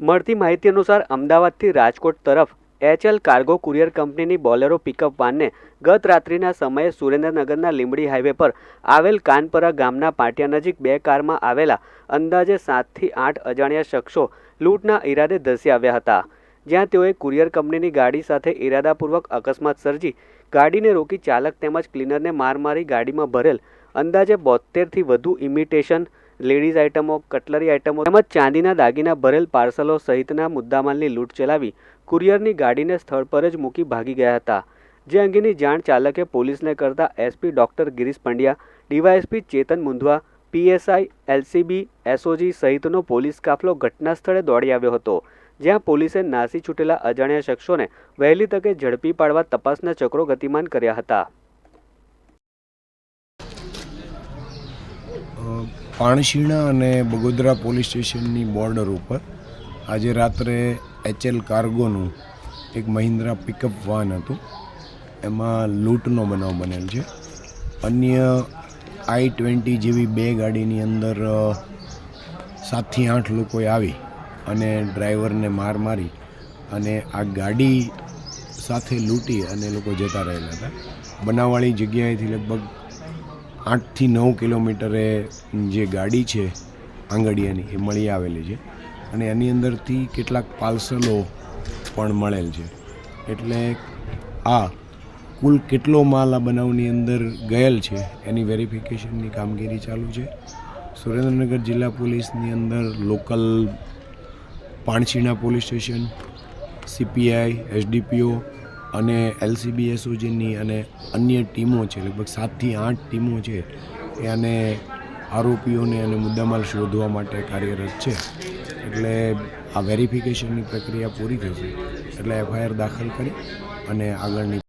મળતી માહિતી અનુસાર અમદાવાદથી રાજકોટ તરફ એચએલ કાર્ગો કુરિયર કંપનીની બોલેરો પિકઅપ વાનને ગત રાત્રિના સમયે સુરેન્દ્રનગરના લીંબડી હાઈવે પર આવેલ કાનપરા ગામના પાટિયા નજીક બે કારમાં આવેલા અંદાજે સાતથી આઠ અજાણ્યા શખ્સો લૂંટના ઈરાદે ધસી આવ્યા હતા. જ્યાં તેઓએ કુરિયર કંપનીની ગાડી સાથે ઈરાદાપૂર્વક અકસ્માત સર્જી ગાડીને રોકી ચાલક તેમજ ક્લીનરને માર મારી ગાડીમાં ભરેલ અંદાજે બોતેરથી વધુ ઇમિટેશન લેડીઝ આઇટમો, કટલરી આઇટમો તેમજ ચાંદીના દાગીના ભરેલ પાર્સલો સહિતના મુદ્દામાલની લૂંટ ચલાવી કુરિયરની ગાડીને સ્થળ પર જ મૂકી ભાગી ગયા હતા. જે અંગેની જાણ ચાલકે પોલીસને કરતા SP doctor Girish Pandya, DYSP Chetan Mundhva, PSI, LCB, SOG સહિતનો પોલીસ કાફલો ઘટના સ્થળે દોડી આવ્યો હતો, જ્યાં પોલીસે નાસી છૂટેલા અજાણ્યા શખ્સોને વહેલી તકે ઝડપી પાડવા તપાસના ચક્રો ગતિમાન કર્યા હતા. પાણશીણા અને બગોદરા પોલીસ સ્ટેશનની બોર્ડર ઉપર આજે રાત્રે એચએલ કાર્ગોનું એક મહિન્દ્રા પિકઅપ વાન હતું. એમાં લૂંટનો બનાવ બનેલ છે. અન્ય આઈ ટ્વેન્ટી જેવી બે ગાડીની અંદર સાતથી આઠ લોકોએ આવી અને ડ્રાઈવરને માર મારી અને આ ગાડી સાથે લૂંટી અને લોકો જતા રહેલા હતા. બનાવવાળી જગ્યાએથી લગભગ આઠથી નવ કિલોમીટરે જે ગાડી છે આંગડિયાની, એ મળી આવેલી છે. અને એની અંદરથી કેટલાક પાર્સલો પણ મળેલ છે. એટલે આ કુલ કેટલો માલ આ બનાવની અંદર ગયેલ છે, એની વેરિફિકેશનની કામગીરી ચાલુ છે. સુરેન્દ્રનગર જિલ્લા પોલીસની અંદર local Panchhina police station, CPI, SDPO અને એલસીબી એસઓજીની અને અન્ય ટીમો છે, લગભગ સાતથી આઠ ટીમો છે, એ આને આરોપીઓને અને મુદ્દામાલ શોધવા માટે કાર્યરત છે. એટલે આ વેરિફિકેશનની પ્રક્રિયા પૂરી થશે. એટલે એફઆઈઆર દાખલ કરી અને આગળની